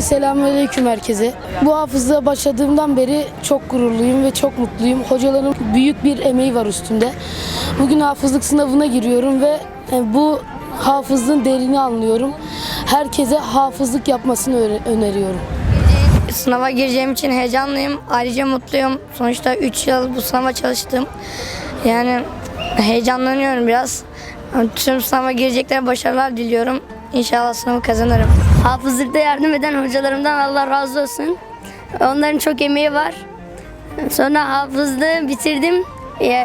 Selamünaleyküm herkese. Bu hafızlığa başladığımdan beri çok gururluyum ve çok mutluyum. Hocaların büyük bir emeği var üstünde. Bugün hafızlık sınavına giriyorum ve e, bu hafızlığın değerini anlıyorum. Herkese hafızlık yapmasını öneriyorum. Sınava gireceğim için heyecanlıyım. Ayrıca mutluyum. Sonuçta 3 yıl bu sınava çalıştım. Yani heyecanlanıyorum biraz. Tüm sınava gireceklere başarılar diliyorum. İnşallah sınavı kazanırım. Hafızlıkta yardım eden hocalarımdan Allah razı olsun. Onların çok emeği var. Sonra hafızlığı bitirdim.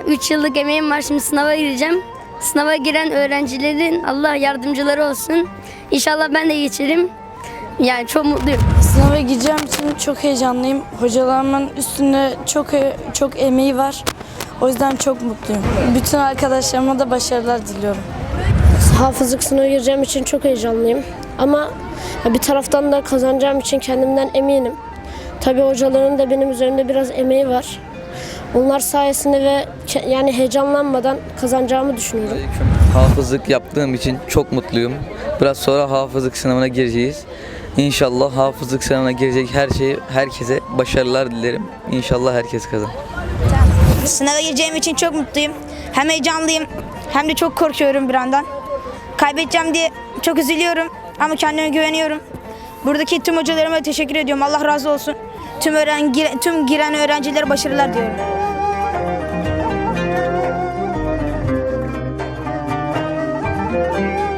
3 yıllık emeğim var. Şimdi sınava gireceğim. Sınava giren öğrencilerin Allah yardımcıları olsun. İnşallah ben de geçerim. Yani çok mutluyum. Sınava gireceğim için çok heyecanlıyım. Hocalarımın üstünde çok çok emeği var. O yüzden çok mutluyum. Bütün arkadaşlarıma da başarılar diliyorum. Hafızlık sınavına gireceğim için çok heyecanlıyım. Ama bir taraftan da kazanacağım için kendimden eminim. Tabii hocaların da benim üzerimde biraz emeği var. Onlar sayesinde ve yani heyecanlanmadan kazanacağımı düşünüyorum. Hafızlık yaptığım için çok mutluyum. Biraz sonra hafızlık sınavına gireceğiz. İnşallah hafızlık sınavına girecek her şeyi herkese başarılar dilerim. İnşallah herkes kazanır. Sınava gireceğim için çok mutluyum. Hem heyecanlıyım hem de çok korkuyorum bir yandan. Kaybedeceğim diye çok üzülüyorum ama kendime güveniyorum. Buradaki tüm hocalarıma teşekkür ediyorum. Allah razı olsun. Tüm öğren tüm giren öğrencilere başarılar diyorum. Müzik